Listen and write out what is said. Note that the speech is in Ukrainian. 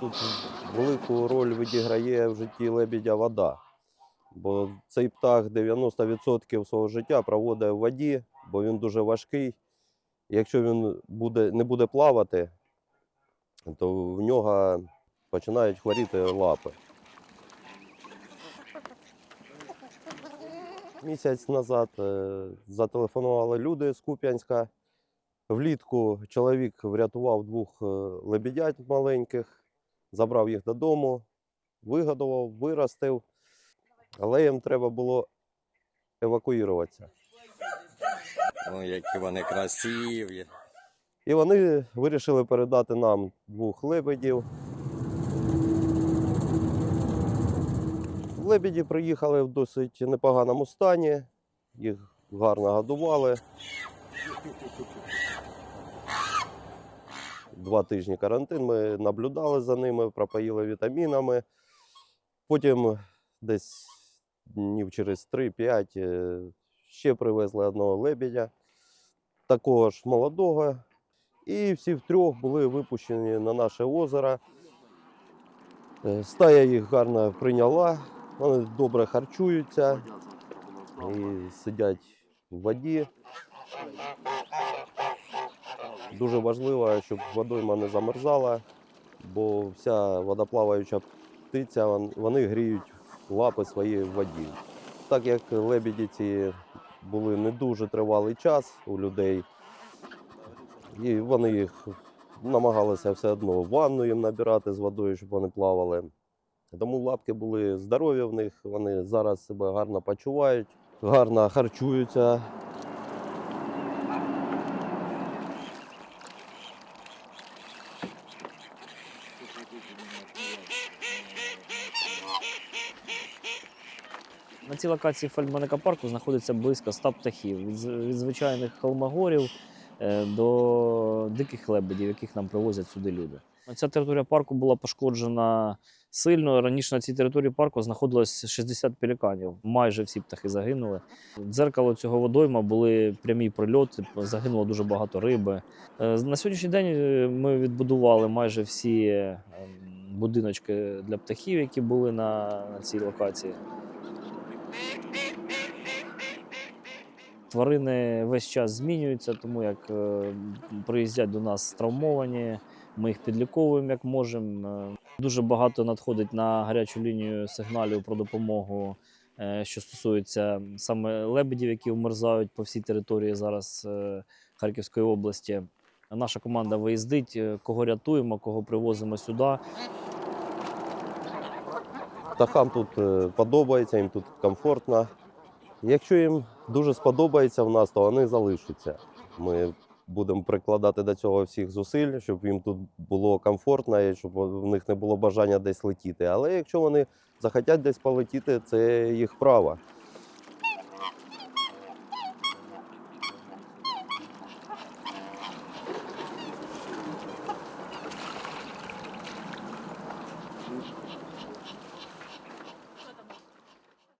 Тут велику роль відіграє в житті лебідя вода. Бо цей птах 90% свого життя проводить в воді, бо він дуже важкий. Якщо він буде, не буде плавати, то в нього починають хворіти лапи. Місяць назад е, зателефонували люди з Куп'янська. Влітку чоловік врятував двох е, лебедят маленьких, забрав їх додому, вигодував, виростив, але їм треба було евакуюватися. Ой, які вони красиві. І вони вирішили передати нам двох лебедів. Лебеді приїхали в досить непоганому стані, їх гарно годували. Два тижні карантин ми наблюдали за ними, пропоїли вітамінами. Потім десь днів через 3-5 е, ще привезли одного лебедя, такого ж молодого. І всі втрьох були випущені на наше озеро. Е, Стая їх гарно прийняла, вони добре харчуються і сидять в воді. Дуже важливо, щоб водойма не замерзала, бо вся водоплаваюча птиця, вон- вони гріють лапи свої в воді. Так як лебеді ці були не дуже тривалий час у людей, і вони їх намагалися все одно ванну їм набирати з водою, щоб вони плавали. Тому лапки були здорові в них, вони зараз себе гарно почувають, гарно харчуються. На цій локації Фельдманика парку знаходиться близько 100 птахів від, звичайних холмогорів е, до диких лебедів, яких нам привозять сюди люди. Ця територія парку була пошкоджена сильно. Раніше на цій території парку знаходилось 60 пеліканів. Майже всі птахи загинули. Дзеркало цього водойма були прямі прильоти, загинуло дуже багато риби. Е, На сьогоднішній день е, ми відбудували майже всі ем, будиночки для птахів, які були на цій локації. Тварини весь час змінюються, тому як е, приїздять до нас травмовані, ми їх підліковуємо як можемо. Е, Дуже багато надходить на гарячу лінію сигналів про допомогу, е, що стосується саме лебедів, які вмерзають по всій території зараз Харківської області. Наша команда виїздить, кого рятуємо, кого привозимо сюди. Птахам тут подобається, їм тут комфортно. Якщо їм дуже сподобається в нас, то вони залишаться. Ми будемо прикладати до цього всіх зусиль, щоб їм тут було комфортно і щоб в них не було бажання десь летіти. Але якщо вони захотять десь полетіти, це їх право.